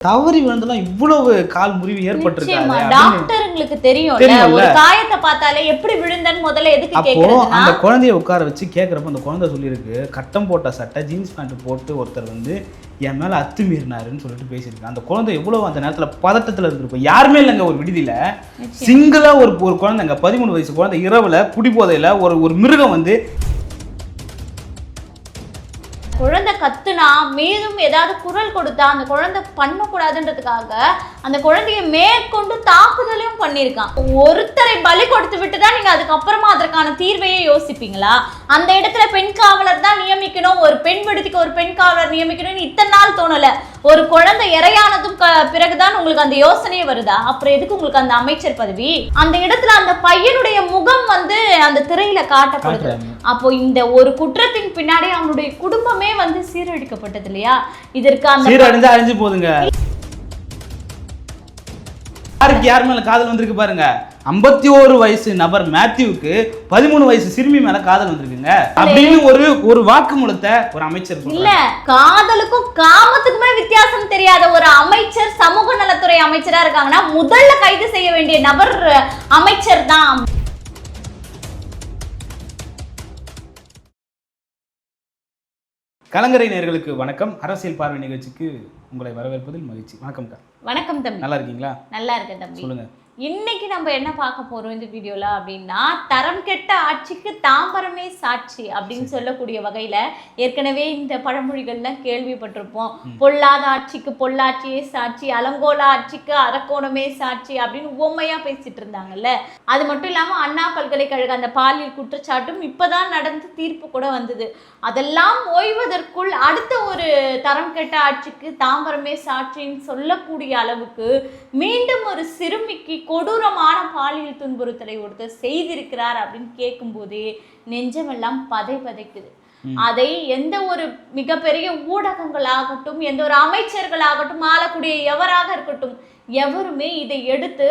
தவறி விழுந்தெல்லாம் இவ்வளவு கால் முறிவு அப்படின்னு டாக்டருங்களுக்கு தெரியும்ல. ஒரு காயத்தை பார்த்தாலே எப்படி விழுந்தன்னு முதல்ல எதுக்கு அப்போ அந்த குழந்தைய உட்கார வச்சு கேட்குறப்ப அந்த குழந்தை சொல்லியிருக்கு கட்டம் போட்ட சட்டை ஜீன்ஸ் பேண்ட் போட்டு ஒருத்தர் வந்து என் மேல அத்துமீறினாருன்னு சொல்லிட்டு பேசியிருக்காங்க அந்த குழந்தை எவ்வளவு அந்த நேரத்துல பதட்டத்துல இருந்திருக்கும். யாருமே இல்லைங்க ஒரு விடுதியில. சிங்கிளா ஒரு ஒரு குழந்தைங்க பதிமூணு வயசு குழந்தை இரவுல குடிபோதையில ஒரு ஒரு மிருகம் வந்து குழந்தை கத்துனா மீதும் ஏதாவது குரல் கொடுத்தா அந்த குழந்தை பண்ணக்கூடாதுன்றதுக்காக அந்த குழந்தைய மேற்கொண்டு தாக்குதலையும் பண்ணியிருக்கான். ஒருத்தரை பலி கொடுத்து விட்டு தான் நீங்க அதுக்கப்புறமா அதற்கான தீர்வையே யோசிப்பீங்களா? அந்த இடத்துல பெண் காவலர் தான் நியமிக்கணும் ஒரு பெண் விடுதிக்கு ஒரு பெண் காவலர் நியமிக்கணும்னு இத்தனை நாள் தோணல. ஒரு குழந்தை இரையானதும் க- பிறகுதான் உங்களுக்கு அந்த யோசனையே வருதா? அப்புறம் எதுக்கு உங்களுக்கு அந்த அமைச்சர் பதவி? அந்த இடத்துல அந்த பையனுடைய முகம் வந்து அந்த திரையில காட்டப்படுது. அப்போ இந்த ஒரு குற்றத்தின் பின்னாடி அவனுடைய குடும்பமே வந்து சீரழிக்கப்பட்டது இல்லையா? இதற்கு அந்த சீரழிஞ்சு அழிஞ்சு போகுதுங்க யாருக்கு யார் மேல காதல் வந்திருக்கு பாருங்க. ஐம்பத்தி ஓரு வயசு நபர் மேத்யூவுக்கு பதிமூணு வயசு சிறுமி மேல காதல் வந்திருக்குங்க. அப்படின்னு ஒரு ஒரு வாக்குமூலத்தை ஒரு அமைச்சர் இல்ல. காதலுக்கும் காமத்துக்குமே வித்தியாசம் தெரியாத ஒரு அமைச்சர் சமூக நலத்துறை அமைச்சரா இருக்காங்கன்னா முதல்ல கைது செய்ய வேண்டிய நபர் அமைச்சர் தான். கலங்கரை நேயர்களுக்கு வணக்கம். அரசியல் பார்வை நிகழ்ச்சிக்கு உங்களை வரவேற்பதில் மகிழ்ச்சி. வணக்கம்க்கா வணக்கம் தம்பி. நல்லா இருக்கீங்களா? நல்லா இருக்கேன் தம்பி. சொல்லுங்க. இன்னைக்கு நம்ம என்ன பார்க்க போறோம் இந்த வீடியோல அப்படின்னா தரம் கெட்ட ஆட்சிக்கு தாம்பரமே சாட்சி அப்படின்னு சொல்லக்கூடிய வகையில ஏற்கனவே இந்த பழமொழிகள்லாம் கேள்விப்பட்டிருப்போம். பொல்லாத ஆட்சிக்கு பொள்ளாச்சியே சாட்சி அலங்கோல ஆட்சிக்கு அரக்கோணமே சாட்சி அப்படின்னு உவமையா பேசிட்டு இருந்தாங்கல்ல. அது மட்டும் இல்லாம அண்ணா பல்கலைக்கழக அந்த பாலியல் குற்றச்சாட்டும் இப்பதான் நடந்து தீர்ப்பு கூட வந்தது. அதெல்லாம் ஓய்வதற்குள் அடுத்த ஒரு தரம் கெட்ட ஆட்சிக்கு தாம்பரமே சாட்சின்னு சொல்லக்கூடிய அளவுக்கு மீண்டும் ஒரு சிறுமிக்கு கொடூரமான பாலியல் துன்புறுத்தலை ஒருத்தர் செய்திருக்கிறார் அப்படின்னு கேட்கும்போதே நெஞ்சமெல்லாம் பதை பதைக்குது. அதை எந்த ஒரு மிகப்பெரிய ஊடகங்களாகட்டும் எந்த ஒரு அமைச்சர்களாகட்டும் ஆளக்கூடிய எவராக இருக்கட்டும் எவருமே இதை எடுத்து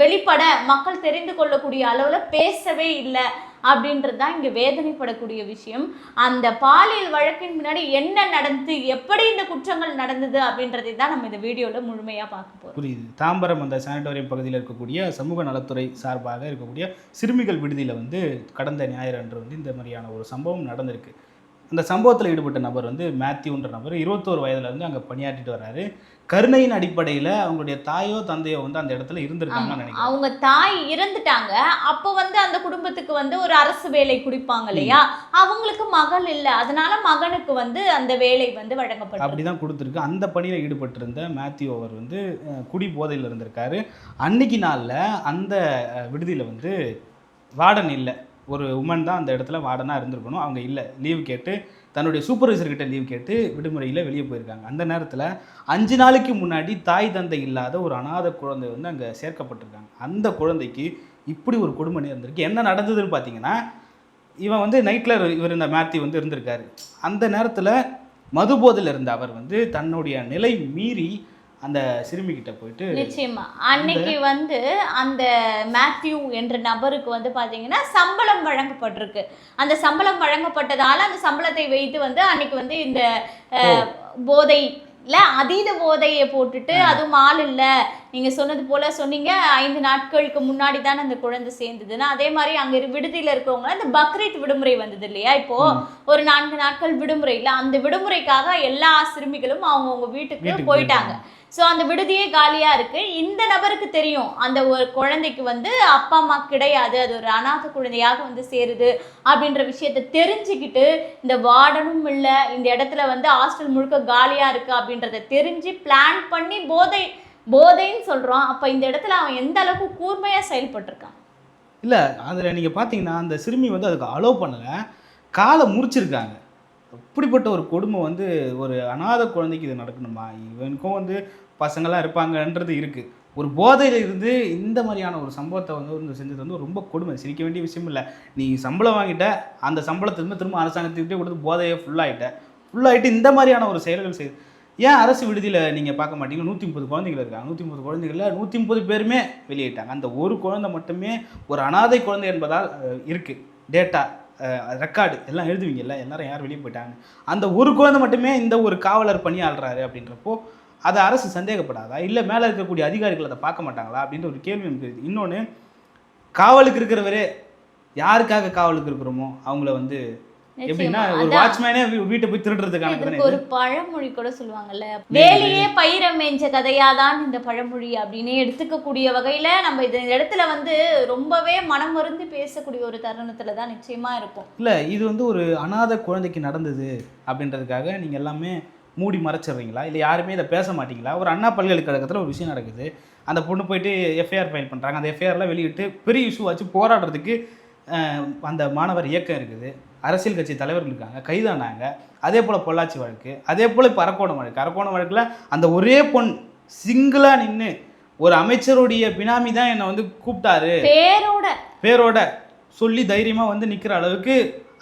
வெளிப்பட மக்கள் தெரிந்து கொள்ளக்கூடிய அளவுல பேசவே இல்லை. அப்படின்றது தான் இங்கே வேதனைப்படக்கூடிய விஷயம். அந்த பாலியல் வழக்கின் முன்னாடி என்ன நடந்தது எப்படி இந்த குற்றங்கள் நடந்தது அப்படின்றதை தான் நம்ம இந்த வீடியோவில் முழுமையாக பார்க்க போகிறோம் புரியுது. தாம்பரம் அந்த சானிட்டோரியம் பகுதியில் இருக்கக்கூடிய சமூக நலத்துறை சார்பாக இருக்கக்கூடிய சிறுமிகள் விடுதியில் வந்து கடந்த ஞாயிறு அன்று வந்து இந்த மாதிரியான ஒரு சம்பவம் நடந்திருக்கு. அந்த சம்பவத்தில் ஈடுபட்ட நபர் வந்து மேத்யூன்ற நபர் இருபத்தோரு வயதுல இருந்து அங்கே பணியாற்றிட்டு வர்றாரு. கருணையின் அடிப்படையில் அவங்களுடைய தாயோ தந்தையோ வந்து அந்த இடத்துல இருந்திருக்காங்கன்னு நினைக்கிறேன். அவங்க தாய் இறந்துட்டாங்க. அப்போ வந்து அந்த குடும்பத்துக்கு வந்து ஒரு அரசு வேலை குடிப்பாங்க இல்லையா? அவங்களுக்கு மகள் இல்லை. அதனால மகனுக்கு வந்து அந்த வேலை வந்து வழங்கப்பட்டது அப்படி தான் கொடுத்துருக்கு. அந்த பணியில் ஈடுபட்டிருந்த மேத்யூ அவர் வந்து குடி போதையில் இருந்திருக்காரு. அன்னைக்கு நாளில் அந்த விடுதியில் வந்து வார்டன் இல்லை. ஒரு உமன் தான் அந்த இடத்துல வார்டனாக இருந்திருக்கணும். அவங்க இல்லை. லீவ் கேட்டு தன்னுடைய சூப்பர்வைசர்கிட்ட லீவ் கேட்டு விடுமுறையில் வெளியே போயிருக்காங்க. அந்த நேரத்தில் அஞ்சு நாளைக்கு முன்னாடி தாய் தந்தை இல்லாத ஒரு அனாதை குழந்தை வந்து அங்கே சேர்க்கப்பட்டிருக்காங்க. அந்த குழந்தைக்கு இப்படி ஒரு கொடுமை இருந்திருக்கு என்ன நடந்ததுன்னு பார்த்தீங்கன்னா இவன் வந்து நைட்டில் இவர் இந்த மேத்தி வந்து இருந்திருக்காரு. அந்த நேரத்தில் மதுபோதையில் இருந்த அவர் வந்து தன்னுடைய நிலை மீறி அந்த சிறுமி கிட்ட போயிட்டு நிச்சயமா. அன்னைக்கு வந்து அந்த மேத்யூ என்ற நபருக்கு வந்து பாத்தீங்கன்னா சம்பளம் வழங்கப்பட்டிருக்கு. அந்த சம்பளம் வழங்கப்பட்டதால அந்த சம்பளத்தை வைத்து வந்து அன்னைக்கு வந்து இந்த போதை இல்ல அதீத போதையை போட்டுட்டு அதுவும் ஆள் இல்ல. நீங்க சொன்னது போல சொன்னீங்க ஐந்து நாட்களுக்கு முன்னாடி தானே அந்த குழந்தை சேர்ந்ததுன்னா. அதே மாதிரி அங்க விடுதியில இருக்கவங்க அந்த பக்ரீத் விடுமுறை வந்தது இல்லையா இப்போ? ஒரு நான்கு நாட்கள் விடுமுறையில அந்த விடுமுறைக்காக எல்லா சிறுமிகளும் அவங்கவுங்க வீட்டுக்கு போயிட்டாங்க. ஸோ அந்த விடுதியே காலியாக இருக்குது இந்த நபருக்கு தெரியும் அந்த ஒரு குழந்தைக்கு வந்து அப்பா அம்மா கிடையாது. அது ஒரு அநாத குழந்தையாக வந்து சேருது அப்படின்ற விஷயத்தை தெரிஞ்சுக்கிட்டு இந்த வார்டனும் இல்லை இந்த இடத்துல வந்து ஹாஸ்டல் முழுக்க காலியாக இருக்குது அப்படின்றத தெரிஞ்சு பிளான் பண்ணி போதை போதைன்னு சொல்கிறோம் அப்போ இந்த இடத்துல அவன் எந்த அளவுக்கு கூர்மையாக செயல்பட்டிருக்கான்? இல்லை அதில் நீங்கள் பார்த்தீங்கன்னா அந்த சிறுமி வந்து அதுக்கு அலோவ் பண்ணலை. காலை முறிச்சிருக்காங்க. அப்படிப்பட்ட ஒரு கொடுமை வந்து ஒரு அனாதை குழந்தைக்கு இது நடக்கணுமா? இவனுக்கும் வந்து பசங்களாம் இருப்பாங்கன்றது இருக்குது ஒரு போதையில் இருந்து இந்த மாதிரியான ஒரு சம்பவத்தை வந்து வந்து செஞ்சது வந்து ரொம்ப கொடுமை. சிரிக்க வேண்டிய விஷயம் இல்லை. நீ சம்பளம் வாங்கிட்ட அந்த சம்பளத்தை திரும்ப திரும்ப அரசாங்கத்துக்கிட்டே கொடுத்து போதையை ஃபுல்லாகிட்ட ஃபுல்லாகிட்டு இந்த மாதிரியான ஒரு செயல்கள் செய்து ஏன் அரசு விடுதியில் நீங்கள் பார்க்க மாட்டீங்க? நூற்றி முப்பது குழந்தைகள் இருக்காங்க. நூற்றி முப்பது குழந்தைகளில் நூற்றி முப்பது பேருமே வெளியிட்டாங்க. அந்த ஒரு குழந்தை மட்டுமே ஒரு அனாதை குழந்தை என்பதால் இருக்குது டேட்டா. ரெக்கார்டு எல்லாம் எழுதுவீங்கல்ல எல்லாரும் யார் வெளியே போயிட்டாங்க அந்த ஒரு குழந்தை மட்டுமே இந்த ஒரு காவலர் பணியாளுறாரு அப்படின்றப்போ அதை அரசு சந்தேகப்படாதா? இல்லை மேலே இருக்கக்கூடிய அதிகாரிகள் அதை பார்க்க மாட்டாங்களா? அப்படின்ற ஒரு கேள்வி எனக்கு இன்னொன்று காவலுக்கு இருக்கிறவரே யாருக்காக காவலுக்கு இருக்கிறோமோ அவங்கள வந்து எப்படின்னா. ஒரு. வாட்ச்மேனே வீட்டை போய் திருடுறதுக்கான ஒரு பழமொழி கூட சொல்லுவாங்கல்ல. வேலையே பயிர மேய்ஞ்ச கதையாதான் இந்த பழமொழி அப்படின்னு எடுத்துக்கக்கூடிய வகையில நம்ம இந்த இடத்துல வந்து ரொம்பவே மனம் மருந்து பேசக்கூடிய ஒரு தருணத்துல தான் நிச்சயமா இருக்கும் இல்லை இது வந்து ஒரு அனாதை குழந்தைக்கு நடந்தது அப்படின்றதுக்காக நீங்கள் எல்லாமே மூடி மறைச்சிடுறீங்களா? இல்லை யாருமே இதை பேச மாட்டீங்களா? ஒரு அண்ணா பல்கலைக்கழகத்தில் ஒரு விஷயம் நடக்குது. அந்த பொண்ணு போயிட்டு எஃப்ஐஆர் ஃபைல் பண்ணுறாங்க அந்த எஃப்ஐஆர்லாம் வெளியிட்டு பெரிய இஷ்யூ ஆச்சு. போராடுறதுக்கு அந்த மாணவர் இயக்கம் இருக்குது. அரசியல் கட்சி தலைவர்கள் இருக்காங்க கைதானாங்க. அதே போல் பொள்ளாச்சி வழக்கு அதே போல் இப்போ அரக்கோணம் வழக்கு. அரக்கோணம் வழக்கில் அந்த ஒரே பொண் சிங்கிளாக நின்று ஒரு அமைச்சருடைய பினாமி தான் என்னை வந்து கூப்பிட்டாரு. பேரோட. பேரோட சொல்லி தைரியமாக வந்து நிற்கிற அளவுக்கு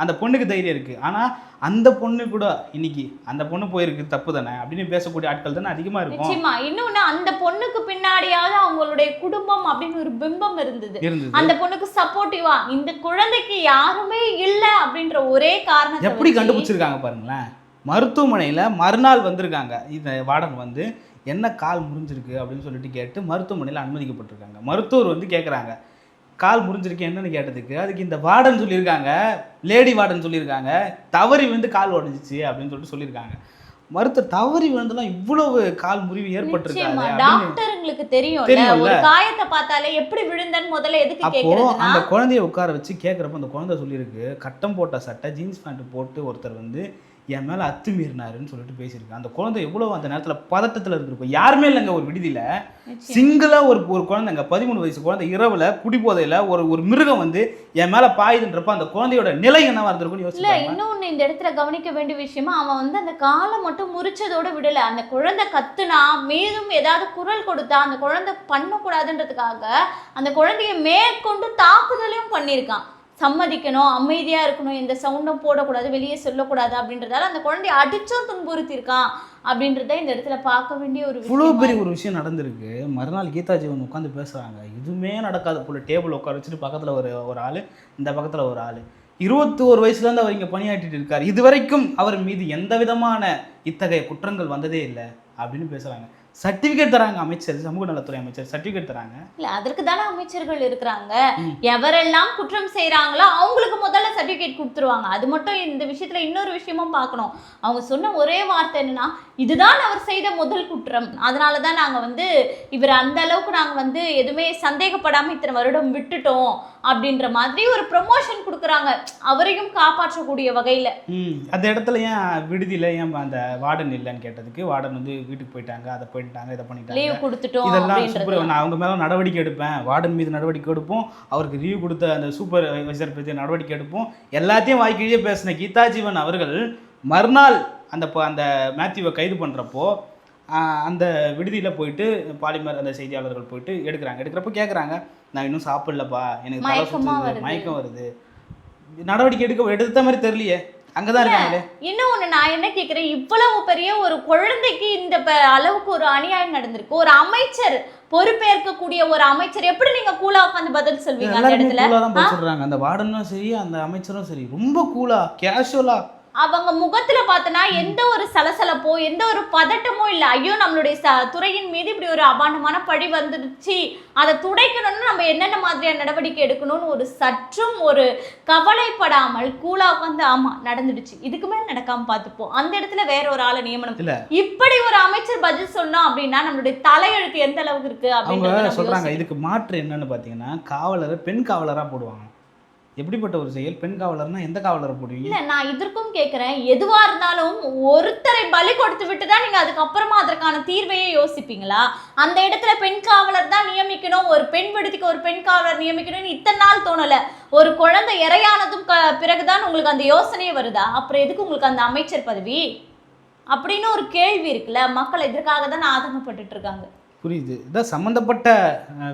அந்த பொண்ணுக்கு தைரியம் இருக்குது ஆனால் அந்த பொண்ணு கூட இன்னைக்கு அந்த பொண்ணு போயிருக்கு தப்பு தானே? அப்படின்னு பேசக்கூடிய ஆட்கள் தானே அதிகமாக இருக்கும். நிச்சயமா. இன்னொன்னு அந்த பொண்ணுக்கு பின்னாடியாவது அவங்களுடைய குடும்பம் அப்படின்னு ஒரு பிம்பம் இருந்தது. அந்த பொண்ணுக்கு சப்போர்ட்டிவா இந்த குழந்தைக்கு யாருமே இல்ல அப்படின்ற ஒரே காரணத்தை எப்படி கண்டுபிடிச்சிருக்காங்க பாருங்களேன். மருத்துவமனையில் மறுநாள் வந்திருக்காங்க. இந்த வார்டன் வந்து என்ன கால் முறிஞ்சிருக்கு? அப்படின்னு சொல்லிட்டு கேட்டு மருத்துவமனையில் அனுமதிக்கப்பட்டிருக்காங்க. மருத்துவர் வந்து கேட்குறாங்க கால் முறிஞ்சிருக்கு என்னன்னு கேட்டதுக்கு அதுக்கு இந்த வார்டன் சொல்லியிருக்காங்க லேடி வார்டன் சொல்லியிருக்காங்க தவறி வந்து கால் உடஞ்சிச்சு அப்படின்னு சொல்லிட்டு சொல்லியிருக்காங்க. மருத்துவர் தவறி விழுந்தெல்லாம் இவ்வளவு கால் முறிவு அப்படின்னு டாக்டருங்களுக்கு. ஒரு காயத்தை பார்த்தாலே எப்படி விழுந்தன்னு முதல்ல எதுக்கு அப்போ அந்த குழந்தைய உட்கார வச்சு கேட்குறப்ப அந்த குழந்தை சொல்லியிருக்கு கட்டம் போட்ட சட்டை ஜீன்ஸ் பேண்ட் போட்டு ஒருத்தர் வந்து என் மேலே அத்துமீறினாருன்னு சொல்லிட்டு பேசியிருக்கு அந்த குழந்தை எவ்வளோ அந்த நேரத்தில் பதட்டத்தில் இருந்திருக்கும். யாருமே இல்லைங்க ஒரு விடுதியில். சிங்கிளாக ஒரு ஒரு குழந்தைங்க பதிமூணு வயசு குழந்தை இரவில் குடிபோதையில் ஒரு ஒரு மிருகம் வந்து என் மேலே பாயுதுன்றப்ப அந்த குழந்தையோட நிலை என்னவா இருந்திருக்கும்னு யோசிச்சு. இன்னொன்னு இந்த இடத்துல கவனிக்க வேண்டிய விஷயமா அவன் வந்து அந்த காலை மட்டும் முறிச்சதோட விடல. அந்த குழந்தை கத்துனா மீதும் ஏதாவது குரல் கொடுத்தா அந்த குழந்தை பண்ணக்கூடாதுன்றதுக்காக அந்த குழந்தைய மேற்கொண்டு தாக்குதலையும் பண்ணியிருக்கான். சம்மதிக்கணும் அமைதியா இருக்கணும் எந்த சவுண்டும் போடக்கூடாது வெளியே சொல்லக்கூடாது அப்படின்றதால அந்த குழந்தைய அடிச்சும் துன்புறுத்தியிருக்கான் அப்படின்றத இந்த இடத்துல பார்க்க வேண்டிய ஒரு இவ்வளோ பெரிய ஒரு விஷயம் நடந்திருக்கு. மறுநாள் கீதா ஜீவன் உட்காந்து பேசுகிறாங்க எதுவுமே நடக்காத போல டேபிள் உட்கார வச்சுட்டு பக்கத்தில் ஒரு ஒரு ஆள் இந்த பக்கத்தில் ஒரு ஆள். இருபத்தி ஒரு வயசுலேருந்து அவர் இங்கே பணியாற்றிட்டு இருக்கார். இதுவரைக்கும் அவர் மீது எந்த விதமான இத்தகைய குற்றங்கள் வந்ததே இல்லை அப்படின்னு பேசுகிறாங்க சர்டிஃபிகேட் தராங்க அமைச்சர் சமூக நலத்துறை அமைச்சர் சர்டிஃபிகேட் தராங்க. இல்ல அதற்கு தானே அமைச்சர்கள் இருக்கிறாங்க. எவரெல்லாம் குற்றம் செய்றாங்களோ அவங்களுக்கு முதல்ல சர்டிபிகேட் கொடுத்துருவாங்க. அது மட்டும் இந்த விஷயத்துல இன்னொரு விஷயமும் பார்க்கணும். அவங்க சொன்ன ஒரே வார்த்தை என்னன்னா இதுதான் அவர் செய்த முதல் குற்றம். அதனால தான் நாங்க வந்து இவர் அந்த அளவுக்கு நாங்க வந்து எதுவுமே சந்தேகப்படாம இத்தனை வருடம் விட்டுட்டோம். அப்படின்ற மாதிரி ஒரு ப்ரொமோஷன் கொடுக்குறாங்க. அவரையும் காப்பாற்றக்கூடிய வகையில. அந்த இடத்துல ஏன் விடுதியில் ஏன் அந்த வார்டன் இல்லைன்னு கேட்டதுக்கு வார்டன் வந்து வீட்டுக்கு போயிட்டாங்க அதை போயிட்டாங்க இதை பண்ணிட்டாங்க. லீவ் கொடுத்துட்டோம் இதெல்லாம் நான் அவங்க மேலே நடவடிக்கை எடுப்பேன் வார்டன் மீது நடவடிக்கை எடுப்போம் அவருக்கு ரிவ்யூ கொடுத்த அந்த சூப்பர் வைசர் பற்றி நடவடிக்கை எடுப்போம். எல்லாத்தையும் வாய்க்கிழியே பேசின கீதா ஜீவன் அவர்கள் மறுநாள் அந்த அந்த மேத்யூவை கைது பண்ணுறப்போ அந்த விடுதியில் போயிட்டு பாலிமர் அந்த செய்தியாளர்கள் போயிட்டு எடுக்கிறாங்க. எடுக்கிறப்போ கேட்குறாங்க நான் இன்னும் சாப்பிடலப்பா எனக்கு தலை மயக்கமா சுத்துது வருது. மயக்கம் வருது. நடவடிக்கை எடுக்க எடுத்த மாதிரி தெரியலையே. அங்கே தான் இருக்காங்களே. இன்னும் ஒண்ணு நான் என்ன கேக்குறேன் இவ்வளவு பெரிய ஒரு குழந்தைக்கு இந்த அளவுக்கு ஒரு அநியாயம் நடந்திருக்கு. ஒரு அமைச்சர் பொறுப்பேற்கக்கூடிய ஒரு அமைச்சர் எப்படி நீங்க கூலா உட்காந்து பதில் சொல்வீங்க அந்த இடத்துல? கூலாக தான் போய் சொல்கிறாங்க அந்த வார்டனும் சரி அந்த அமைச்சரும் சரி ரொம்ப கூலா கேஷுவலா அவங்க முகத்துல பார்த்தனா எந்த ஒரு சலசலப்போ எந்த ஒரு பதட்டமோ இல்ல. ஐயோ நம்மளுடைய ச- துறையின் மீது இப்படி ஒரு அபாண்டமான பழி வந்துடுச்சு. அதை துடைக்கணும்னு நம்ம என்னென்ன மாதிரியான நடவடிக்கை எடுக்கணும்னு ஒரு சற்றும் ஒரு கவலைப்படாமல் கூலா உட்காந்து ஆமா நடந்துடுச்சு. இதுக்கு மேல நடக்காம பார்த்துப்போம் அந்த இடத்துல வேற ஒரு ஆளை நியமனம். இப்படி ஒரு அமைச்சர் பதில் சொன்னோம் அப்படின்னா நம்மளுடைய தலையெழுத்து எந்த அளவுக்கு இருக்கு நம்ம சொல்றாங்க. இதுக்கு மாற்று என்னன்னு பார்த்தீங்கன்னா காவலரை பெண் காவலரா போடுவாங்க. எப்படிப்பட்ட ஒரு செயல்? பெண் காவலர்னா எந்த காவலரை போடுவீங்க? இல்ல நான் இதற்கும் கேக்குறேன். எதுவா இருந்தாலும் ஒருத்தரை பலி கொடுத்து விட்டு தான் நீங்க அதுக்கப்புறமா அதற்கான தீர்வையே யோசிப்பீங்களா? அந்த இடத்துல பெண் காவலர் தான் நியமிக்கணும். ஒரு பெண் விடுதிக்கு ஒரு பெண் காவலர் நியமிக்கணும்னு இத்தனை நாள் தோணல. ஒரு குழந்தை இறையானதும் க- பிறகுதான் உங்களுக்கு அந்த யோசனையே வருதா? அப்புறம் எதுக்கு உங்களுக்கு அந்த அமைச்சர் பதவி? அப்படின்னு ஒரு கேள்வி இருக்குல்ல. மக்கள் இதற்காக தான் ஆதங்கப்பட்டுட்டு இருக்காங்க. புரியுது. இதான் சம்மந்தப்பட்ட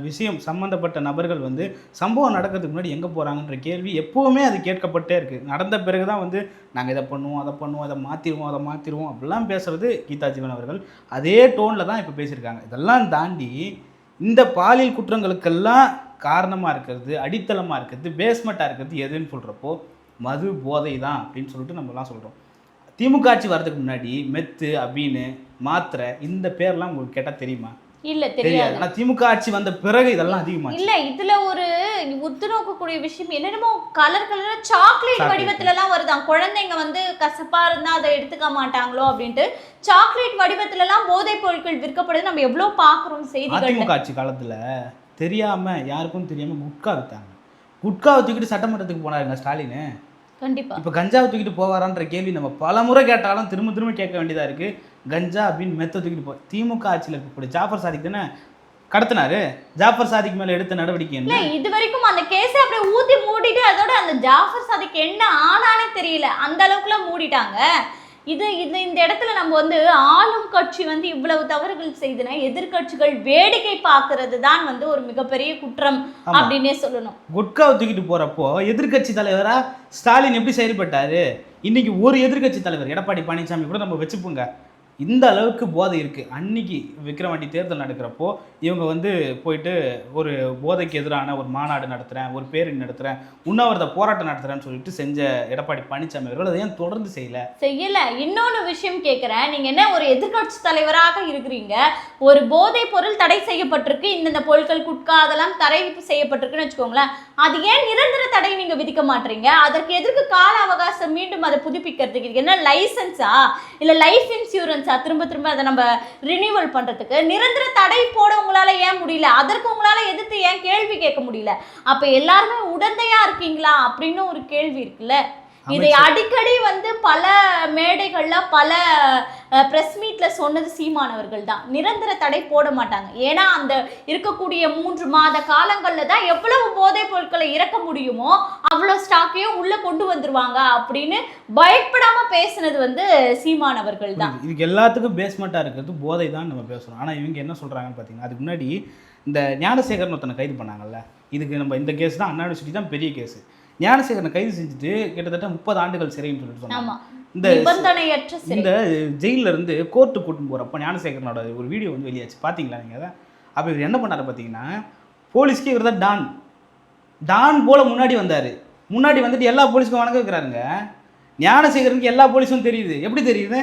விஷயம் சம்மந்தப்பட்ட நபர்கள் வந்து சம்பவம் நடக்கிறதுக்கு முன்னாடி எங்கே போகிறாங்கன்ற கேள்வி எப்போவுமே அது கேட்கப்பட்டே இருக்குது நடந்த பிறகு தான் வந்து நாங்கள் இதை பண்ணுவோம் அதை பண்ணுவோம் அதை மாற்றிடுவோம் அதை மாற்றிடுவோம் அப்படிலாம் பேசுறது கீதா ஜீவன் அவர்கள். அதே டோனில் தான் இப்போ பேசியிருக்காங்க. இதெல்லாம் தாண்டி இந்த பாலியல் குற்றங்களுக்கெல்லாம் காரணமாக இருக்கிறது அடித்தளமாக இருக்கிறது பேஸ்மெண்ட்டாக இருக்கிறது எதுன்னு சொல்கிறப்போ மது போதை தான் அப்படின்னு சொல்லிட்டு நம்மலாம் சொல்கிறோம் திமுக ஆட்சி வர்றதுக்கு முன்னாடி மெத்து அபின்னு மாத்திரை இந்த பேர்லாம் உங்களுக்கு கேட்டால் தெரியுமா? இல்ல தெரியாது. ஆனா திமுக ஆட்சி வந்த பிறகு இதெல்லாம் அதிகமாச்சு. இல்ல இதுல ஒரு உத்து நோக்கக்கூடிய விஷயம் என்னென்னமோ கலர் கலரா சாக்லேட். வடிவத்துல எல்லாம் வருதாம். குழந்தைங்க வந்து கசப்பா இருந்தா அதை எடுத்துக்க மாட்டாங்களோ அப்படின்ட்டு சாக்லேட் வடிவத்துல எல்லாம் போதைப் பொருட்கள் விற்கப்படுது. நம்ம எவ்வளவு பாக்குறோம் செய்திகள் அதிமுக ஆட்சி காலத்துல தெரியாம யாருக்கும் தெரியாம குட்கா வித்தாங்க. குட்காவை தூக்கிட்டு சட்டமன்றத்துக்கு போனாருங்க ஸ்டாலின். கண்டிப்பா. இப்போ கஞ்சாவை தூக்கிட்டு போவாரான்ற கேள்வி நம்ம பல முறை கேட்டாலும் திரும்ப திரும்ப கேட்க வேண்டியதா இருக்கு. கஞ்சா அப்படின்னு மெத்த தூக்கிட்டு போ திமுக ஆட்சியில் இருக்கக்கூடிய ஜாஃபர் சாதிக் தானே கடத்தினாரு? ஜாஃபர் சாதிக் மேல எடுத்த நடவடிக்கை என்ன? இது வரைக்கும் அந்த கேஸை அப்படியே ஊத்தி மூடிட்டு அதோட அந்த ஜாஃபர் சாதிக்கு என்ன ஆனானே தெரியல. அந்த அளவுக்குலாம் மூடிட்டாங்க. இது இது இந்த இடத்துல நம்ம வந்து ஆளும் கட்சி வந்து இவ்வளவு தவறுகள் செய்தன எதிர்க்கட்சிகள் வேடிக்கை பார்க்கிறது தான் வந்து ஒரு மிகப்பெரிய குற்றம். அப்படின்னே சொல்லணும். குட்காவை தூக்கிட்டு போறப்போ எதிர்க்கட்சி தலைவரா ஸ்டாலின் எப்படி செயல்பட்டாரு? இன்னைக்கு ஒரு எதிர்க்கட்சி தலைவர் எடப்பாடி பழனிசாமி கூட நம்ம வச்சுப்போங்க. இந்த அளவுக்கு போதை இருக்குது அன்னைக்கு விக்ரவாண்டி தேர்தல் நடக்கிறப்போ இவங்க வந்து போயிட்டு ஒரு போதைக்கு எதிரான ஒரு மாநாடு நடத்துகிறேன் ஒரு பேரணி நடத்துகிறேன் உண்ணாவிரத போராட்டம் நடத்துகிறேன்னு சொல்லிட்டு செஞ்ச எடப்பாடி பழனிசாமி அவர்கள் அதை ஏன் தொடர்ந்து செய்யல? செய்யல. இன்னொன்று விஷயம் கேட்குறேன் நீங்கள் என்ன ஒரு எதிர்க்கட்சி தலைவராக இருக்கிறீங்க? ஒரு போதைப் பொருள் தடை செய்யப்பட்டிருக்கு. இந்தந்த பொருட்கள் குட்கா அதெல்லாம் தடை செய்யப்பட்டிருக்குன்னு வச்சுக்கோங்களேன். அது ஏன் நிரந்தர தடை நீங்கள் விதிக்க மாட்டீங்க? அதற்கு எதற்கு கால அவகாசம் மீண்டும் அதை புதுப்பிக்கிறதுக்கு? என்ன லைசன்ஸா இல்லை லைஃப் இன்சூரன்ஸ் திரும்ப திரும்ப அதை நம்ம ரினியூவல் பண்ணுறதுக்கு நிரந்தர தடை போட உங்களால் ஏன் முடியல? அதற்கு உங்களால் எதிர்த்து ஏன் கேள்வி கேட்க முடியல? அப்போ எல்லாருமே உடந்தையாக இருக்கீங்களா? அப்படின்னு ஒரு கேள்வி இருக்குல்ல. இதை. அடிக்கடி வந்து பல மேடைகள்ல பல பிரஸ் மீட்ல சொன்னது சீமானவர்கள் தான். நிரந்தர தடை போட மாட்டாங்க. ஏன்னா அந்த இருக்கக்கூடிய மூன்று மாத காலங்கள்ல தான் எவ்வளவு போதைப் பொருட்களை இறக்க முடியுமோ அவ்வளோ ஸ்டாக்கையும் உள்ள கொண்டு வந்துருவாங்க அப்படின்னு பயப்படாம பேசுனது வந்து சீமானவர்கள் தான். இதுக்கு எல்லாத்துக்கும் பேஸ்மெண்ட்டாக இருக்கிறது போதை தான் நம்ம பேசுகிறோம் ஆனால் இவங்க என்ன சொல்கிறாங்கன்னு பார்த்தீங்கன்னா அதுக்கு முன்னாடி இந்த ஞானசேகரன் ஒருத்தனை கைது பண்ணாங்கல்ல. இதுக்கு நம்ம இந்த கேஸ் தான் அண்ணா யூனிவர்சிட்டி தான் பெரிய கேஸ் ஞானசேகரனை கைது செஞ்சுட்டு கிட்டத்தட்ட முப்பது ஆண்டுகள் சிறைன்னு சொல்லிட்டு சொன்னாங்க. இந்த இந்த ஜெயில்ல இருந்து கோர்ட்டு கூட்டின்னு போகிறப்போ ஞானசேகரனோட ஒரு வீடியோ வந்து வெளியாச்சு. பார்த்தீங்களா நீங்கள் அதை? அப்போ இவர் என்ன பண்ணாரு பார்த்தீங்கன்னா போலீஸ்க்கு இவர் தான் டான். டான் போல முன்னாடி வந்தார். முன்னாடி வந்துட்டு எல்லா போலீஸ்க்கும் வணக்கம் வைக்கிறாருங்க ஞானசேகரனுக்கு எல்லா போலீஸும் தெரியுது. எப்படி தெரியுது?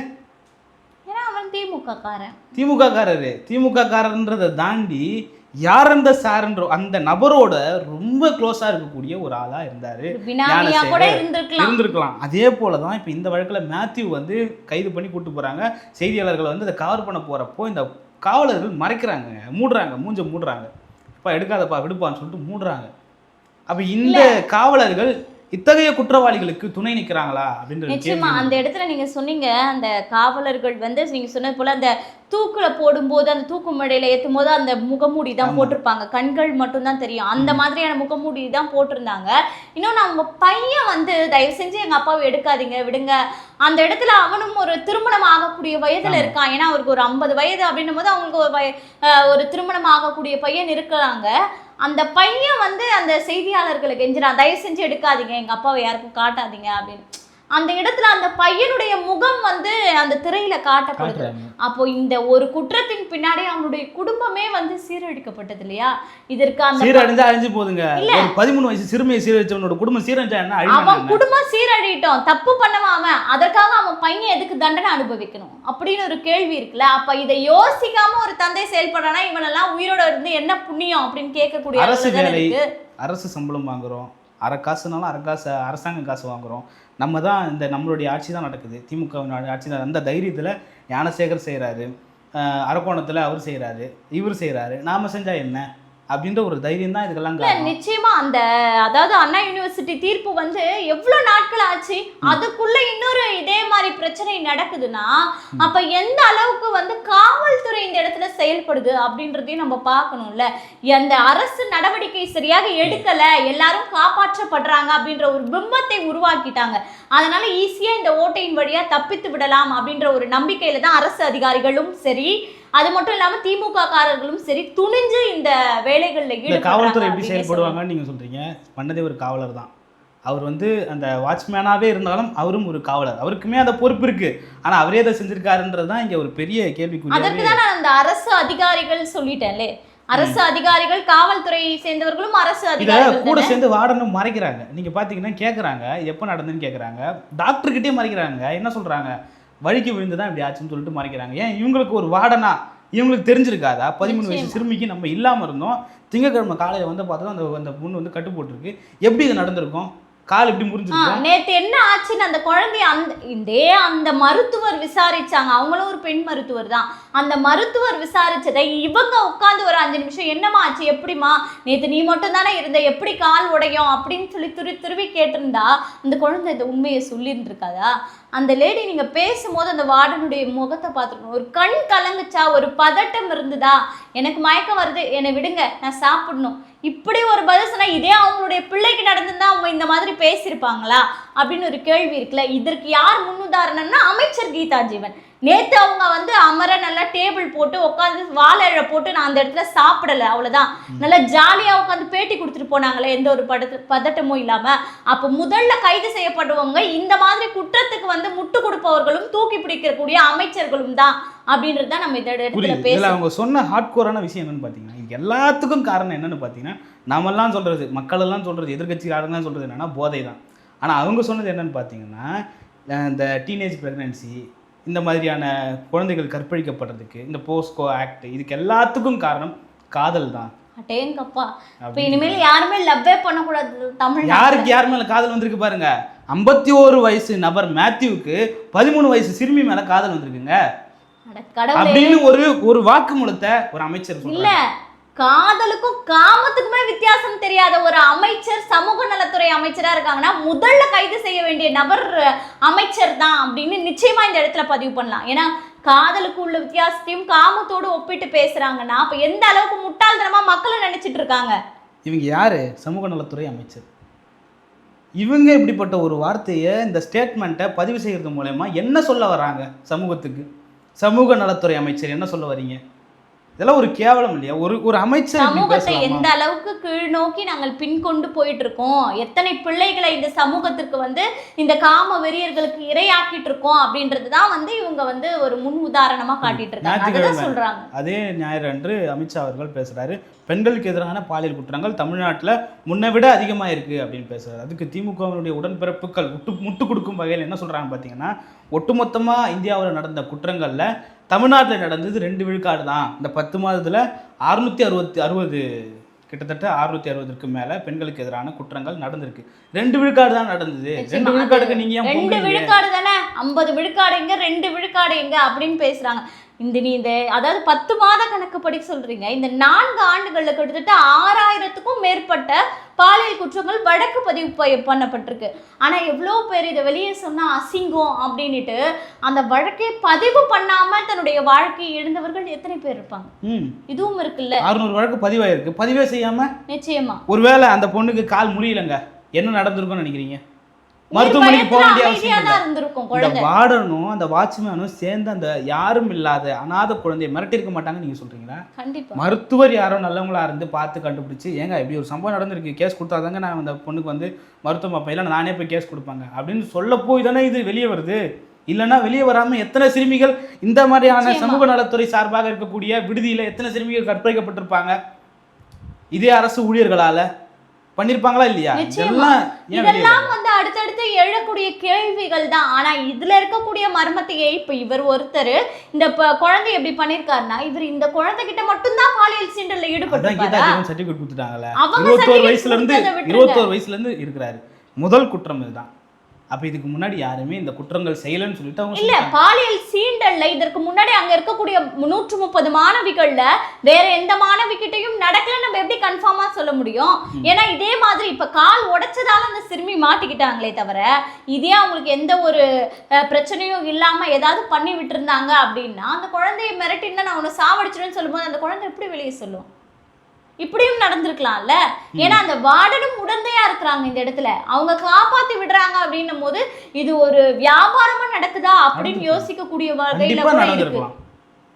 திமுக காரன் திமுக காரரு திமுக காரன்றதை தாண்டி யார் அந்த சார்ன்ற அந்த நபரோட ரொம்ப க்ளோஸாக இருக்கக்கூடிய ஒரு ஆளாக இருந்தார். இருந்திருக்கலாம். அதே போல தான் இப்போ இந்த வழக்கில் மேத்யூ வந்து கைது பண்ணி கூட்டு போகிறாங்க செய்தியாளர்களை வந்து அதை கவர் பண்ண போகிறப்போ இந்த காவலர்கள் மறைக்கிறாங்க மூடுறாங்க மூஞ்ச மூடுறாங்க. அப்பா எடுக்காதப்பா விடுப்பான்னு சொல்லிட்டு மூடுறாங்க. அப்போ இந்த காவலர்கள் இத்தகைய குற்றவாளிகளுக்கு துணை நிற்கிறாங்களா அப்படின்ற ஒரு நிச்சயமா அந்த இடத்துல நீங்க சொன்னீங்க அந்த காவலர்கள் வந்து நீங்க சொன்னது போல அந்த தூக்குல போடும்போது அந்த தூக்கு மேடையில ஏத்தும் போது அந்த முகமூடி தான். போட்டிருப்பாங்க. கண்கள் மட்டும்தான் தெரியும். அந்த மாதிரியான முகமூடி தான் போட்டிருந்தாங்க. இன்னொன்று அவங்க பையன் வந்து தயவு செஞ்சு எங்க அப்பாவை எடுக்காதீங்க விடுங்க. அந்த இடத்துல அவனும் ஒரு திருமணம் ஆகக்கூடிய வயதுல. இருக்கான். ஏன்னா அவருக்கு ஒரு ஐம்பது வயது அப்படின்னும் போது அவங்களுக்கு ஒரு வய- ஒரு திருமணம் ஆகக்கூடிய பையன் இருக்கிறாங்க. அந்த பையன் வந்து அந்த செய்தியாளர்களுக்கு எஞ்சிறான் தயவு செஞ்சு எடுக்காதீங்க. எங்க அப்பாவை யாருக்கும் காட்டாதீங்க அப்படின்னு. அந்த இடத்துல அந்த பையனுடைய முகம் வந்து அந்த திரையில காட்டப்படுது. அப்போ இந்த ஒரு குற்றத்தின் பின்னாடி அவனுடைய குடும்பமே வந்து சீரழிக்கப்பட்டது இல்லையா? இதற்கு அந்த சீரழிஞ்சா அழிஞ்சு போகுதுங்க ஒரு பதிமூணு வயசு சிறுமியை சீரழிச்சவனோட குடும்பம் சீரழிஞ்சா என்ன அவன் குடும்பம் சீரழிட்டோம் தப்பு பண்ணவன் அவன். அதற்காக அவன் பையன் எதுக்கு தண்டனை அனுபவிக்கணும்? அப்படின்னு ஒரு கேள்வி இருக்குல்ல. அப்ப இதை யோசிக்காம ஒரு தந்தை செயல்படுறானா? இவனெல்லாம் உயிரோட இருந்து என்ன புண்ணியம் அப்படின்னு கேட்கக்கூடிய அரசு வேலை. அரசு சம்பளம் வாங்குறோம். அரை காசுனாலும் அரை காசு அரசாங்க காசு வாங்குறோம். நம்ம தான் இந்த நம்மளுடைய ஆட்சி தான் நடக்குது. திமுக ஆட்சி தான் அந்த தைரியத்தில் ஞானசேகர் செய்கிறாரு அரக்கோணத்தில் அவர் செய்கிறாரு இவர் செய்கிறாரு நாம் செஞ்சால் என்ன? அப்படின்ற ஒரு தைரியம் தான் இதுக்கெல்லாம் நிச்சயமா அந்த அதாவது அண்ணா யூனிவர்சிட்டி தீர்ப்பு வந்து எவ்வளவு நாட்கள் ஆச்சு அதுக்குள்ள இன்னொரு இதே மாதிரி பிரச்சனை நடக்குதுன்னா அப்ப எந்த அளவுக்கு வந்து காவல்துறை இந்த இடத்துல செயல்படுது அப்படின்றதையும் நம்ம பார்க்கணும்ல. அந்த அரசு நடவடிக்கை சரியாக எடுக்கல எல்லாரும் காப்பாற்றப்படுறாங்க அப்படின்ற ஒரு பிம்பத்தை உருவாக்கிட்டாங்க. அதனால ஈஸியா இந்த ஓட்டையின் வழியா தப்பித்து விடலாம் அப்படின்ற ஒரு நம்பிக்கையில தான் அரசு அதிகாரிகளும் சரி அது மட்டும் இல்லாம திமுக காரர்களும் சரி துணிஞ்சு இந்த வேலைகள்ல காவல்துறை எப்படி செயல்படுவாங்கன்னு நீங்கள் சொல்கிறீங்க பண்ணதே ஒரு காவலர் தான். அவர் வந்து அந்த வாட்ச்மேனாகவே இருந்தாலும் அவரும் ஒரு காவலர். அவருக்குமே அந்த பொறுப்பு இருக்குது ஆனால் அவரே அதை செஞ்சிருக்காருன்றது தான் இங்கே ஒரு பெரிய அதற்கு கேள்விக்குரிய தான் நான் அந்த அரசு அதிகாரிகள் சொல்லிட்டேன்லே. அரசு அதிகாரிகள் காவல்துறையை சேர்ந்தவர்களும் அரசு அதிகாரிகள் கூட? சேர்ந்து வார்டனும் மறைக்கிறாங்க. நீங்க பாத்தீங்கன்னா கேக்குறாங்க. எப்போ நடந்துன்னு கேக்குறாங்க. டாக்டர் கிட்டே மறைக்கிறாங்க. என்ன சொல்றாங்க? வழிக்கு விழுந்து தான் இப்படி ஆச்சுன்னு சொல்லிட்டு மறைக்கிறாங்க. ஏன்? இவங்களுக்கு ஒரு வார்டனா? இவங்களுக்கு தெரிஞ்சிருக்காதா? பதிமூணு வயசு. சிறுமிக்கு நம்ம இல்லாம இருந்தோம். திங்கக்கிழமை காலையில வந்து பார்த்தா அந்த அந்த பொண்ணு வந்து கட்டு போட்டிருக்கு எப்படி இது நடந்திருக்கும்? கால் இப்படி முறிஞ்சிருக்கும் நேத்து என்ன ஆச்சுன்னு அந்த குழந்தைய அந்த இதே அந்த மருத்துவர் விசாரிச்சாங்க. அவங்களும் ஒரு பெண் மருத்துவர் தான். அந்த மருத்துவர் விசாரிச்சதை இவங்க உட்காந்து ஒரு அஞ்சு நிமிஷம் என்னம்மா ஆச்சு? எப்படிம்மா? நேத்து நீ மட்டும் தானே இருந்த? எப்படி கால் உடையும்? அப்படின்னு சொல்லி துருவி துருவி கேட்டிருந்தா அந்த குழந்தை இந்த உண்மையை சொல்லியிருந்திருக்காதா? அந்த லேடி நீங்க பேசும்போது அந்த வார்டனுடைய முகத்தை பார்த்துருக்கணும். ஒரு கண் கலங்குச்சா? ஒரு பதட்டம் இருந்ததா? எனக்கு மயக்கம் வருது. என்னை விடுங்க. நான் சாப்பிடணும். இப்படி ஒரு பதில் சொன்னா இதே அவங்களுடைய பிள்ளைக்கு நடந்திருந்தா அவங்க இந்த மாதிரி பேசியிருப்பாங்களா? அப்படின்னு ஒரு கேள்வி இருக்குல்ல. இதற்கு யார் முன்னுதாரணம்னா அமைச்சர் கீதா ஜீவன். நேத்து அவங்க வந்து அமர நல்லா டேபிள் போட்டு உட்காந்து வாழை போட்டு நான் அந்த இடத்துல சாப்பிடல அவ்வளவுதான். நல்லா ஜாலியா உட்காந்து பேட்டி கொடுத்துட்டு போனாங்களே எந்த ஒரு படத்து பதட்டமும் இல்லாம. அப்ப முதல்ல கைது செய்யப்படுவவங்க இந்த மாதிரி குற்றத்துக்கு வந்து முட்டு கொடுப்பவர்களும் தூக்கி பிடிக்கக்கூடிய அமைச்சர்களும் தான் அப்படின்றது தான் நம்ம இந்த இடத்துல பேச அவங்க சொன்ன ஹார்ட்கோரான விஷயம் என்னன்னு பார்த்தீங்கன்னா எல்லாத்துக்கும் காரணம் என்னன்னு பார்த்தீங்கன்னா நாமெல்லாம் சொல்றது மக்கள் எல்லாம் சொல்றது எதிர்கட்சிக்காரங்களாம் சொல்றது என்னன்னா போதை தான் ஆனால் அவங்க சொன்னது என்னன்னு பார்த்தீங்கன்னா இந்த டீனேஜ் ப்ரெக்னன்சி இந்த மாதிரியான குழந்தைகள் கற்பழிக்கப்படுறதுக்கு இந்த போஸ்கோ ஆக்ட் இதுக்கு எல்லாத்துக்கும் காரணம் காதல் தான் இப்ப இனிமேல் யாருமே லவ்வே பண்ணக்கூடாது தமிழ் யாருக்கு யார் மேல காதல் வந்திருக்கு பாருங்க? ஐம்பத்தி ஓரு வயசு நபர் மேத்யூவுக்கு பதிமூணு வயசு சிறுமி மேல காதல் வந்திருக்குங்க. அப்படின்னு ஒரு ஒரு வாக்குமூலத்தை ஒரு அமைச்சர் இல்ல. காதலுக்கும் காமத்துக்குமே வித்தியாசம் தெரியாத ஒரு அமைச்சர் சமூக நலத்துறை அமைச்சரா இருக்காங்கன்னா முதல்ல கைது செய்ய வேண்டிய நபர் அமைச்சர் தான் அப்படின்னு நிச்சயமா இந்த இடத்துல பதிவு பண்ணலாம். ஏன்னா காதலுக்கு உள்ள வித்தியாசத்தையும் காமத்தோடு ஒப்பிட்டு பேசுறாங்கன்னா அப்ப எந்த அளவுக்கு முட்டாள்தனமா மக்களை நினைச்சிட்டு இருக்காங்க? இவங்க யாரு? சமூக நலத்துறை அமைச்சர். இவங்க இப்படிப்பட்ட ஒரு வார்த்தையை இந்த ஸ்டேட்மெண்ட்டை பதிவு செய்கிறது மூலயமா என்ன சொல்ல வராங்க சமூகத்துக்கு? சமூக நலத்துறை அமைச்சர் என்ன சொல்ல வரீங்க இதெல்லாம் ஒரு கேவலம் இல்லையா? ஒரு ஒரு அமைச்சர் சமூகத்தை? எந்த அளவுக்கு கீழ் நோக்கி நாங்கள் பின் கொண்டு போயிட்டு இருக்கோம் எத்தனை பிள்ளைகளை இந்த சமூகத்திற்கு வந்து இந்த காம வெறியர்களுக்கு இரையாக்கிட்டு இருக்கோம் அப்படின்றது தான் வந்து இவங்க வந்து ஒரு முன் உதாரணமா காட்டிட்டு இருக்காங்க. சொல்றாங்க. அதே ஞாயிறு அன்று அமித்ஷா அவர்கள் பேசுறாரு. பெண்களுக்கு எதிரான பாலியல் குற்றங்கள் தமிழ்நாட்டில் முன்னை விட அதிகமாக இருக்கு அப்படின்னு பேசுறாரு. அதுக்கு திமுகவினுடைய உடன்பிறப்புகள் முட்டு முட்டு கொடுக்கும் வகையில் என்ன சொல்றாங்க பார்த்தீங்கன்னா ஒட்டுமொத்தமாக இந்தியாவில் நடந்த குற்றங்களில் தமிழ்நாட்டில் நடந்தது ரெண்டு விழுக்காடு தான். இந்த பத்து மாதத்தில் அறுநூத்தி அறுபத்தி அறுபது கிட்டத்தட்ட அறுநூத்தி அறுபதுக்கு மேல பெண்களுக்கு எதிரான குற்றங்கள் நடந்திருக்கு. ரெண்டு விழுக்காடு தான் நடந்தது. ரெண்டு. விழுக்காடுக்கு நீங்க ரெண்டு? விழுக்காடு தானே? ஐம்பது விழுக்காடு எங்க? ரெண்டு விழுக்காடு எங்க? அப்படின்னு பேசுறாங்க. இந்த நீ இந்த அதாவது பத்து மாத கணக்குப்படி சொல்றீங்க. இந்த நான்கு ஆண்டுகள்ல கிட்டத்தட்ட ஆறாயிரத்துக்கும் மேற்பட்ட பாலியல் குற்றங்கள் வழக்கு பதிவு பண்ணப்பட்டிருக்கு. ஆனா எவ்வளோ பேர் இதை வெளியே சொன்னா அசிங்கம் அப்படின்னுட்டு அந்த வழக்கை பதிவு பண்ணாம தன்னுடைய வாழ்க்கையை இழந்தவர்கள் எத்தனை பேர் இருப்பாங்க? ம். இதுவும் இருக்குல்ல. அறுநூறு வழக்கு பதிவாயிருக்கு. பதிவே செய்யாம நிச்சயமா. ஒருவேளை அந்த பொண்ணுக்கு கால் முடியலங்க. என்ன நடந்திருக்கும்னு நினைக்கிறீங்க? மருத்துவமனைக்கு போக வேண்டிய அவசியம் இந்த வார்டனும் அந்த வாட்ச்மேனும் சேர்ந்து அந்த யாரும் இல்லாத அனாதை குழந்தையை மிரட்டியிருக்க மாட்டாங்கன்னு நீங்க சொல்றீங்களா? மருத்துவர் யாரோ நல்லவங்களா இருந்து பார்த்து கண்டுபிடிச்சு ஏங்க இப்படி ஒரு சம்பவம் நடந்திருக்கு கேஸ் கொடுத்தாதாங்க நான் அந்த பொண்ணுக்கு வந்து மருத்துவம் பார்ப்பேன். நானே போய் கேஸ் கொடுப்பாங்க. அப்படின்னு சொல்ல போய் தானே இது வெளியே வருது. இல்லைன்னா வெளியே வராம எத்தனை சிறுமிகள் இந்த மாதிரியான. சமூக நலத்துறை சார்பாக இருக்கக்கூடிய விடுதியில எத்தனை சிறுமிகள் கற்பழிக்கப்பட்டிருப்பாங்க? இதே அரசு ஊழியர்களால பண்ணிருப்பாங்களா இல்லையா. இதெல்லாம் வந்து அடுத்தடுத்து எழக்கூடிய கேள்விகள் தான். ஆனா இதுல இருக்கக்கூடிய மர்மத்தையே இப்ப இவர் ஒருத்தர் இந்த குழந்தை எப்படி பண்ணிருக்காருன்னா இவர் இந்த குழந்தை கிட்ட மட்டும்தான் பாலியல் சீண்டல்ல ஈடுபட்டு சர்டிஃபிகேட் கொடுத்துட்டாங்கல்ல இருபத்தோரு வயசுல இருந்து. இருபத்தோரு வயசுல இருந்து இருக்கிறாரு. முதல் குற்றம் இதுதான். அப்ப இதுக்கு முன்னாடி யாருமே இந்த குற்றங்கள் செய்யலன்னு சொல்லிட்டு அவங்க இல்ல. பாலியல் சீண்டல்ல இதற்கு முன்னாடி அங்க இருக்கக்கூடிய நூற்று முப்பது மாணவிகள்ல வேற எந்த மாணவிகிட்டையும் நடக்கல நம்ம எப்படி கன்ஃபார்மா சொல்ல முடியும்? ஏன்னா இதே மாதிரி இப்ப கால் உடைச்சதால அந்த சிறுமி மாட்டிக்கிட்டாங்களே தவிர இதே அவங்களுக்கு எந்த ஒரு பிரச்சனையும் இல்லாம ஏதாவது பண்ணி விட்டுருந்தாங்க அப்படின்னா அந்த குழந்தைய மிரட்டினா நான் உன்னை சாவடிச்சிடுன்னு சொல்லும்போது அந்த குழந்தை எப்படி வெளியே சொல்லும்? இப்படியும் நடந்திருக்கலாம்ல? ஏன்னா அந்த வார்டனும் உடந்தையா இருக்கிறாங்க இந்த இடத்துல. அவங்க காப்பாத்தி விடுறாங்க அப்படின்னும் போது இது ஒரு வியாபாரமா நடக்குதா அப்படின்னு. யோசிக்கக்கூடிய வகையில கூட இருக்கு. நடந்திருக்கலாம்.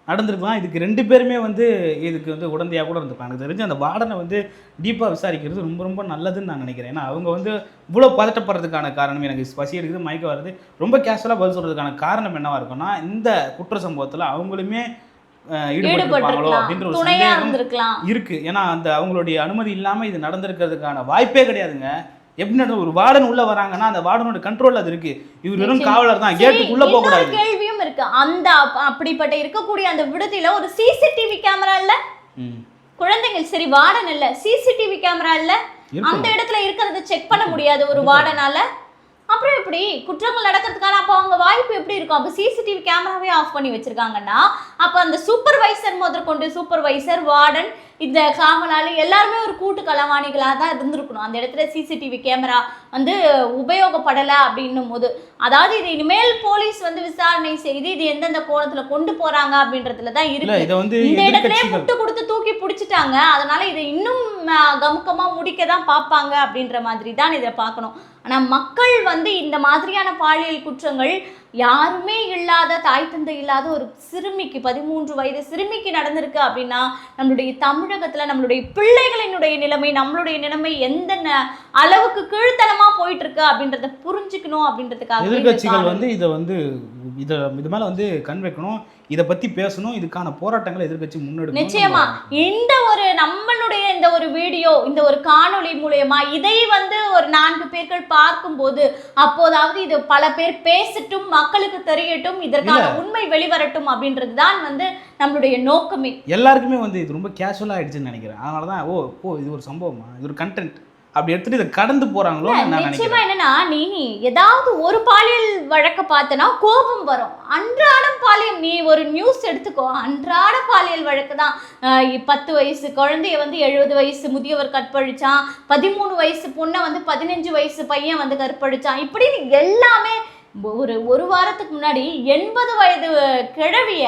நடந்திருக்கலாம். இதுக்கு ரெண்டு பேருமே வந்து இதுக்கு வந்து உடந்தையா கூட எனக்கு தெரிஞ்சு அந்த வார்டனை வந்து டீப்பா விசாரிக்கிறது ரொம்ப ரொம்ப நல்லதுன்னு நான் நினைக்கிறேன். ஏன்னா அவங்க வந்து இவ்வளோ பதட்டப்படுறதுக்கான காரணம் எனக்கு பசி எடுக்குது மயக்கம் வருது. ரொம்ப கேஷுவலாக பதில் சொல்றதுக்கான காரணம் என்னவா இருக்கும்னா இந்த குற்ற சம்பவத்தில் அவங்களுமே ஈடுபட்டிருப்பாங்களோ அப்படின்ற ஒரு சந்தேகம் இருக்கு. ஏன்னா அந்த அவங்களுடைய அனுமதி இல்லாம இது நடந்திருக்கிறதுக்கான வாய்ப்பே கிடையாதுங்க. எப்படி நடந்தது? ஒரு வார்டன் உள்ள வராங்கன்னா அந்த வார்டனோட கண்ட்ரோல் அது இருக்கு. இவர் வெறும். காவலர் தான். கேட்டுக்குள்ள போக கூடாது கேள்வியும் இருக்கு. அந்த அப்- அப்படிப்பட்ட இருக்கக்கூடிய அந்த விடுதியில ஒரு சிசிடிவி கேமரா இல்ல. குழந்தைகள் சரி வார்டன் இல்ல. சிசிடிவி கேமரா இல்ல. அந்த இடத்துல இருக்கிறத செக் பண்ண முடியாது ஒரு வார்டனால? அப்புறம் எப்படி? குற்றங்கள் நடக்கிறதுக்கான அப்போ அவங்க வாய்ப்பு எப்படி இருக்கும்? அப்போ சிசிடிவி கேமராவே ஆஃப் பண்ணி வச்சிருக்காங்கன்னா அப்போ அந்த சூப்பர்வைசர் முதற்கொண்டு சூப்பர்வைசர் வார்டன் இந்த காவலாளி எல்லாருமே ஒரு கூட்டு களவாணிகளாக தான் இருந்திருக்கணும். அந்த இடத்துல சிசிடிவி கேமரா வந்து உபயோகப்படலை அப்படின்னும் போது. அதாவது இது இனிமேல் போலீஸ் வந்து விசாரணை செய்து இது எந்தெந்த கோணத்துல கொண்டு போறாங்க அப்படின்றதுல தான் இருக்கு. இந்த இடத்துல எதிர்க்கட்சிகள் முட்டு கொடுத்து தூக்கி பிடிச்சிட்டாங்க. அதனால இதை இன்னும் ஆ, கமுக்கமா முடிக்க தான் பார்ப்பாங்க அப்படின்ற மாதிரி தான் இதை பார்க்கணும். ஆனா மக்கள் வந்து இந்த மாதிரியான பாலியல் குற்றங்கள் யாருமே இல்லாத தாய் தந்தை இல்லாத ஒரு சிறுமிக்கு பதிமூன்று வயது சிறுமிக்கு நடந்திருக்கு அப்படின்னா நம்மளுடைய தமிழகத்துல நம்மளுடைய பிள்ளைகளினுடைய நிலைமை நம்மளுடைய நிலைமை எந்த அளவுக்கு கீழ்த்தனமா போயிட்டு இருக்கு அப்படின்றத புரிஞ்சுக்கணும் அப்படின்றதுக்காக காணொளி. வந்து இதை வந்து இதை இது மேல வந்து கண் வைக்கணும் இதை பத்தி பேசணும். இதுக்கான போராட்டங்களை எதிர்க்கட்சி முன்னெடுக்கணும் நிச்சயமா. இந்த ஒரு நம்மளுடைய இந்த ஒரு வீடியோ இந்த ஒரு காணொளி மூலயமா இதை வந்து ஒரு நான்கு பேர்கள் பார்க்கும்போது அப்போதாவது இது பல பேர் பேசட்டும் மக்களுக்கு தெரியட்டும் இதற்கான உண்மை வெளிவரட்டும் அப்படின்றது தான் வந்து நம்மளுடைய நோக்கமே. எல்லாருக்குமே வந்து இது ரொம்ப கேஷுவலாக ஆயிடுச்சுன்னு நினைக்கிறேன். அதனால தான் ஓ ஓ இது ஒரு சம்பவமா? இது ஒரு கண்டென்ட் அப்படி எடுத்துட்டு இதை கடந்து போறாங்களோ நான் நிச்சயமா என்னன்னா நீ ஏதாவது ஒரு பாலியல் வழக்க பார்த்தனா கோபம் வரும். அன்றாடம் பாலியல் நீ ஒரு நியூஸ் எடுத்துக்கோ. அன்றாட பாலியல் வழக்கு தான். பத்து வயசு குழந்தைய வந்து எழுபது வயசு முதியவர் கற்பழிச்சான். பதிமூணு வயசு பொண்ணை வந்து பதினஞ்சு வயசு பையன் வந்து கற்பழிச்சான். இப்படி எல்லாமே ஒரு ஒரு வாரத்துக்கு முன்னாடி எண்பது வயது கிழவிய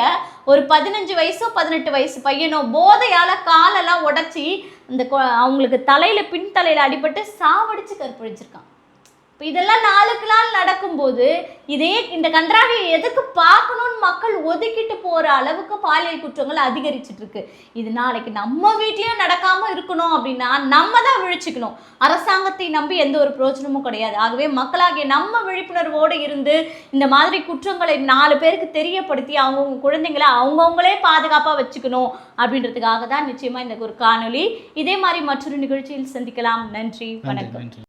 ஒரு பதினஞ்சு வயசோ பதினெட்டு வயசு பையனோ போதையால் காலெல்லாம் உடச்சி அந்த அவங்களுக்கு தலையில் பின் தலையில் அடிபட்டு சாவடிச்சு கற்பழிச்சிருக்கான். இப்போ இதெல்லாம் நாளுக்கு நாள் நடக்கும்போது இதே இந்த கன்றாவியை எதுக்கு பார்க்கணும்னு மக்கள் ஒதுக்கிட்டு போற அளவுக்கு பாலியல் குற்றங்கள் அதிகரிச்சிட்டு இருக்கு இது நாளைக்கு நம்ம வீட்லயும் நடக்காம இருக்கணும் அப்படின்னா நம்ம தான் விழிச்சுக்கணும். அரசாங்கத்தை நம்பி எந்த ஒரு பிரயோஜனமும் கிடையாது. ஆகவே மக்களாகிய நம்ம விழிப்புணர்வோடு இருந்து இந்த மாதிரி குற்றங்களை நாலு பேருக்கு தெரியப்படுத்தி அவங்கவுங்க குழந்தைங்களை அவங்கவுங்களே பாதுகாப்பாக வச்சுக்கணும் அப்படின்றதுக்காக தான் நிச்சயமா இந்த ஒரு காணொளி. இதே மாதிரி மற்றொரு நிகழ்ச்சியில் சந்திக்கலாம். நன்றி. வணக்கம்.